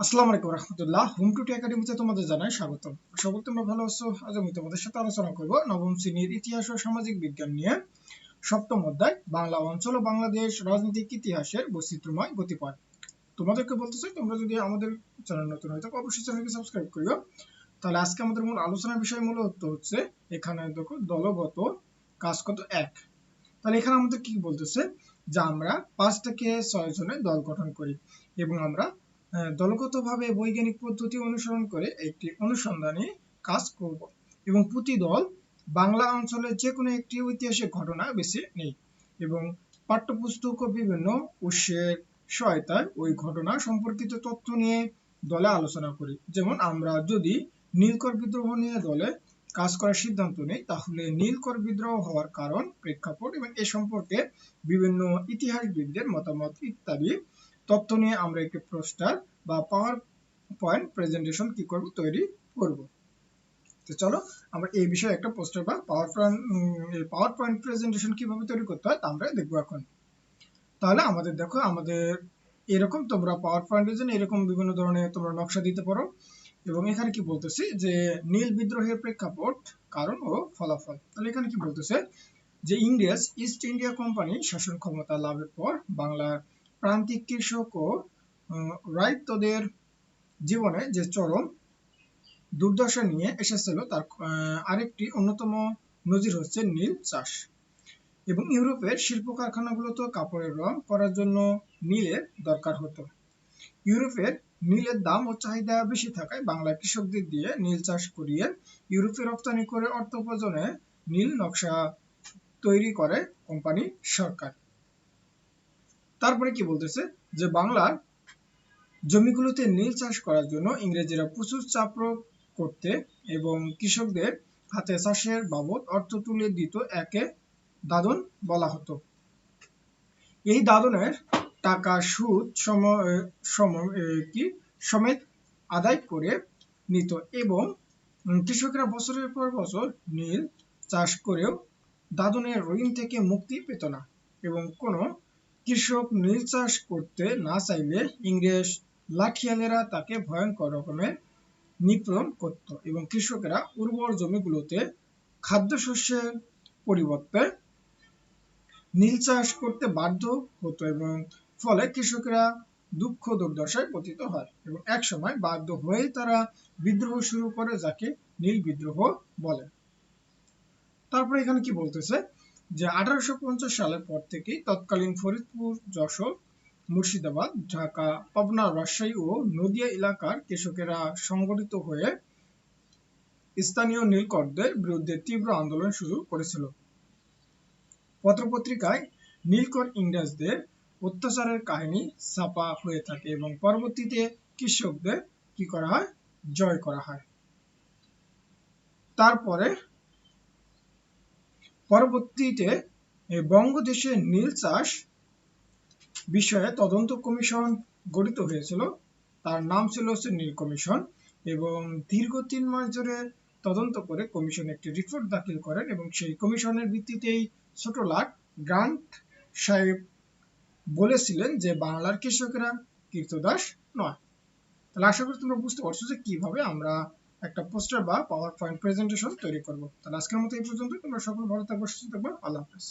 আসসালামু আলাইকুম রহমতুল্লাহ। হোম একাডেমিতে তোমাদের জানাই স্বাগত তোমরা ভালো আছো। আজ আমি তোমাদের সাথে আলোচনা করব নবম শ্রেণির ইতিহাস ও সামাজিক বিজ্ঞান নিয়ে। সপ্তম অধ্যায়, বাংলা অঞ্চল ও বাংলাদেশ রাজনৈতিক ইতিহাসের বৈচিত্র্যময় গতিপথ। তোমাদেরকে বলতে চাই, তোমরা যদি আমাদের চ্যানেল নতুন হয়ে থাকো, অবশ্যই চ্যানেলকে সাবস্ক্রাইব করিও। তাহলে আজকে আমাদের মূল আলোচনার বিষয় মূলত হচ্ছে, এখানে দেখো দলগত কাজ কত এক। তাহলে এখানে আমাদের কি বলতেছে? যে আমরা পাঁচ থেকে ছয় জনের দল গঠন করি এবং আমরা দলগতভাবে বৈজ্ঞানিক পদ্ধতি অনুসরণ করে একটি অনুসন্ধানী কাজ করব। এবং প্রতি দল বাংলা অঞ্চলের যে কোনো একটি ঐতিহাসিক ঘটনা বেছে নেই এবং পাঠ্যপুস্তক ও বিভিন্ন উৎসের সহায়তায় ওই ঘটনা সম্পর্কিত তথ্য নিয়ে দলে আলোচনা করি। যেমন আমরা যদি নীলকর বিদ্রোহ নিয়ে দলে কাজ করার সিদ্ধান্ত নেই, তাহলে নীলকর বিদ্রোহ হওয়ার কারণ, প্রেক্ষাপট এবং এ সম্পর্কে বিভিন্ন ইতিহাসবিদদের মতামত ইত্যাদি তথ্য নিয়ে আমরা একটি পোস্টার বা পাওয়ার পয়েন্ট প্রেজেন্টেশন কি করব, তৈরি করব। তো চলো, আমরা এই বিষয়ে একটা পোস্টার বা power point power point presentation কীভাবে তৈরি করতে হয় তা আমরা দেখব এখন। তাহলে আমাদের দেখো, আমাদের এরকম তোমরা পাওয়ার পয়েন্টের জন্য এরকম বিভিন্ন ধরনের তোমরা নকশা দিতে পারো এবং এখানে কি বলতেছি যে নীল বিদ্রোহের প্রেক্ষাপট, কারণ ও ফলাফল। তাহলে এখানে কি বলতেছে যে ইংরেজ ইস্ট ইন্ডিয়া কোম্পানি শাসন ক্ষমতা লাভের পর বাংলার প্রান্তিক কৃষক ও আহ, রাইতদের জীবনে যে চরম দুর্দশা নিয়ে এসেছিল তার আরেকটি অন্যতম নজির হচ্ছে নীল চাষ। এবং ইউরোপের শিল্প কারখানাগুলোতে কাপড়ের রং করার জন্য নীলের দরকার হতো। ইউরোপের নীলের দাম ও চাহিদা বেশি থাকায় বাংলা কৃষকদের দিয়ে নীল চাষ করিয়ে ইউরোপে রপ্তানি করে অর্থ উপার্জনে নীল নকশা তৈরি করে কোম্পানি সরকার। তারপরে কি বলতেছে? যে বাংলার জমিগুলোতে নীল চাষ করার জন্য ইংরেজরা প্রচুর চাপ প্রয়োগ করতে এবং কৃষকদের হাতে চাষের বাবদ অর্থ তুলে দিত একে দাদন বলা হতো। এই দাদনের টাকা সুদ সম কি, সমেত আদায় করে নিত এবং কৃষকরা বছরের পর বছর নীল চাষ করেও দাদনের ঋণ থেকে মুক্তি পেত না এবং কোনো কৃষক নীল চাষ করতে না চাইলে ইংরেজ লাঠিয়ালেরা তাকে ভয়ঙ্কর রকমের নিপীড়ন করত এবং কৃষকেরা উর্বর জমিগুলোতে খাদ্যশস্যের পরিবর্তে নীল চাষ করতে বাধ্য হতো এবং ফলে কৃষকেরা দুঃখ দুর্দশায় পতিত হয় এবং এক সময় বাধ্য হয়ে তারা বিদ্রোহ শুরু করে, যাকে নীল বিদ্রোহ বলে। তারপরে এখানে কি বলতেছে? যে আঠারোশো পঞ্চাশ সালের পর থেকেই তৎকালীন ফরিদপুর যশোর, মুর্শিদাবাদ, ঢাকা, পাবনা, রাজশাহী ও নদিয়া এলাকার কৃষকেরা সংগঠিত হয়ে স্থানীয় নীলকরদের বিরুদ্ধে তীব্র আন্দোলন শুরু করেছিল। পত্রপত্রিকায় নীলকর ইংরেজদের অত্যাচারের কাহিনী ছাপা হয়ে থাকে এবং পরবর্তীতে কৃষকদের কি করা হয়? জয় করা হয়। তারপরে পরবর্তীতে বঙ্গদেশে নীল চাষ বিষয়ে তদন্ত কমিশন গঠিত হয়েছিল। তার নাম ছিল হচ্ছে নীল কমিশন এবং দীর্ঘ তিন মাস ধরে তদন্ত করে কমিশন একটি রিপোর্ট দাখিল করেন এবং সেই কমিশনের ভিত্তিতেই ছোট লাট গ্রান্ট সাহেব বলেছিলেন যে বাংলার কৃষকেরা কীর্তদাস নয়। তাহলে আশা করি তোমরা বুঝতে পারছ যে কীভাবে আমরা একটা পোস্টার বা পাওয়ার পয়েন্ট প্রেজেন্টেশন তৈরি করব। তাহলে আজকের মতো এই পর্যন্ত তোমরা সকল ভালো থাকব সুস্থ থাকব আল্লাহ হাফেজ।